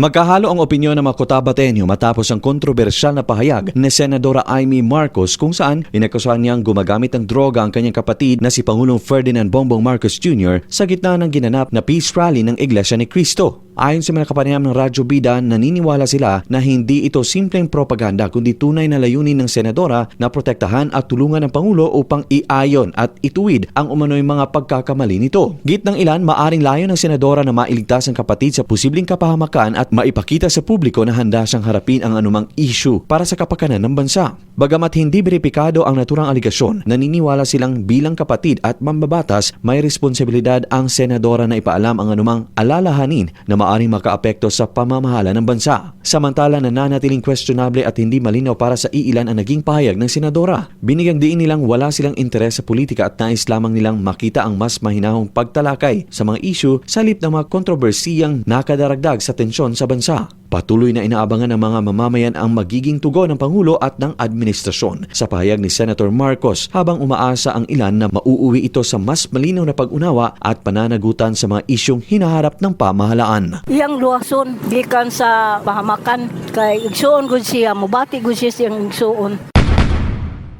Magkahalo ang opinyon ng mga Cotabateño matapos ang kontrobersyal na pahayag ni Senadora Amy Marcos kung saan inakusahan niyang gumagamit ng droga ang kanyang kapatid na si Pangulong Ferdinand Bongbong Marcos Jr. sa gitna ng ginanap na peace rally ng Iglesia ni Cristo. Ayon sa mga kapanayam ng Radyo Bida, naniniwala sila na hindi ito simpleng propaganda kundi tunay na layunin ng senadora na protektahan at tulungan ng Pangulo upang iayon at ituwid ang umano'y mga pagkakamali nito. Git ng ilan, maaring layo ng senadora na mailigtas ang kapatid sa posibleng kapahamakan at maipakita sa publiko na handa siyang harapin ang anumang issue para sa kapakanan ng bansa. Bagamat hindi beripikado ang naturang aligasyon, naniniwala silang bilang kapatid at mambabatas may responsibilidad ang senadora na ipaalam ang anumang alalahanin na maaring makaapekto sa pamamahala ng bansa. Samantala nananatiling questionable at hindi malinaw para sa iilan ang naging pahayag ng senadora. Binigyang diin nilang wala silang interes sa politika at nais lamang nilang makita ang mas mahinahong pagtalakay sa mga issue sa halip ng mga kontrobersiyang nakadaragdag sa tensyon sa bansa. Patuloy na inaabangan ng mga mamamayan ang magiging tugon ng Pangulo at ng administrasyon sa pahayag ni Senator Marcos habang umaasa ang ilan na mauuwi ito sa mas malinaw na pag-unawa at pananagutan sa mga isyong hinaharap ng pamahalaan. Iyang luwason gikan sa pahamakan kay igsuon gud siya mubati gud siya siyang igsuon.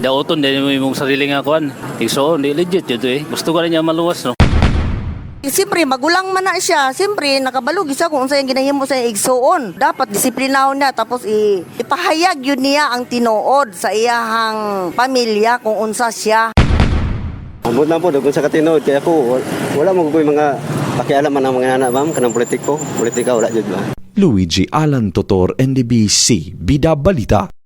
Dauton din mo imong sarili nga kuan. Igsoon, di legit yun to eh. Gusto ka rin niya maluwas no. Siyempre, magulang man na siya. Siyempre, nakabalog isa kung unsa yung ginahimo sa igsuon. Dapat disiplinahon na tapos i ipahayag yun niya ang tinuod sa iyahang pamilya kung unsa siya. Ambot na po, doon sa katinood. Kaya po, wala mo ko mga pakialaman ng mga anak, ma'am, kanang politiko. Politika, wala dyan ba? Luigi Alan Totor, NDBC, Bida Balita.